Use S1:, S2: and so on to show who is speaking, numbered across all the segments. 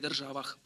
S1: державах.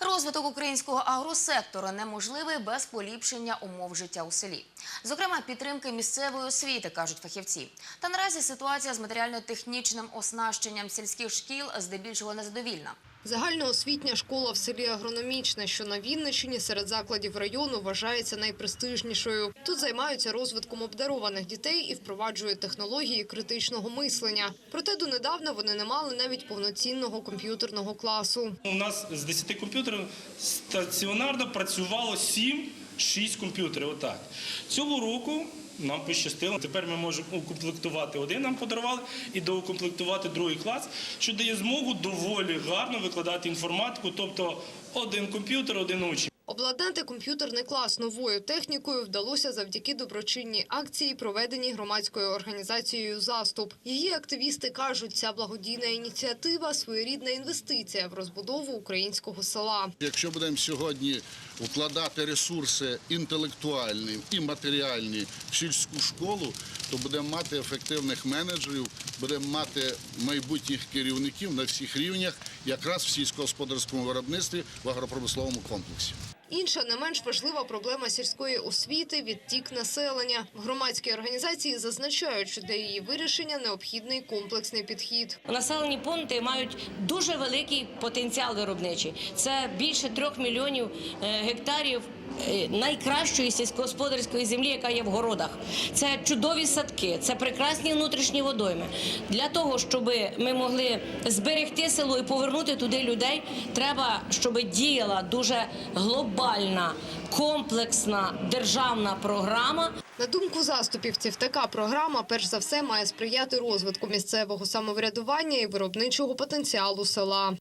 S2: Розвиток українського агросектору неможливий без поліпшення умов життя у селі. Зокрема, підтримки місцевої освіти, кажуть фахівці. Та наразі ситуація з матеріально-технічним оснащенням сільських шкіл здебільшого незадовільна.
S3: Загальноосвітня школа в селі Агрономічна, що на Вінниччині серед закладів району вважається найпрестижнішою. Тут займаються розвитком обдарованих дітей і впроваджують технології критичного мислення. Проте донедавна вони не мали навіть повноцінного комп'ютерного класу.
S4: У нас з 10 комп'ютерів стаціонарно працювало 7-6 комп'ютерів. Отак. Цього року нам пощастило. Тепер ми можемо укомплектувати один, нам подарували, і доукомплектувати другий клас, що дає змогу доволі гарно викладати інформатику, тобто один комп'ютер, один учень.
S3: Обладнати комп'ютерний клас новою технікою вдалося завдяки доброчинній акції, проведеній громадською організацією «Заступ». Її активісти кажуть, ця благодійна ініціатива – своєрідна інвестиція в розбудову українського села.
S5: Якщо будемо сьогодні вкладати ресурси інтелектуальні і матеріальні в сільську школу, то будемо мати ефективних менеджерів, будемо мати майбутніх керівників на всіх рівнях, якраз в сільськогосподарському виробництві в агропромисловому комплексі.
S3: Інша не менш важлива проблема сільської освіти – відтік населення. В громадській організації зазначають, що для її вирішення необхідний комплексний підхід.
S6: Населені пункти мають дуже великий потенціал виробничий. Це більше трьох мільйонів е, гектарів е, найкращої сільськогосподарської землі, яка є в городах. Це чудові садки, це прекрасні внутрішні водойми. Для того, щоб ми могли зберегти село і повернути туди людей, треба, щоб діяла дуже глобальна, комплексна державна програма.
S3: На думку заступівців, така програма перш за все має сприяти розвитку місцевого самоврядування і виробничого потенціалу села.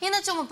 S2: І на цьому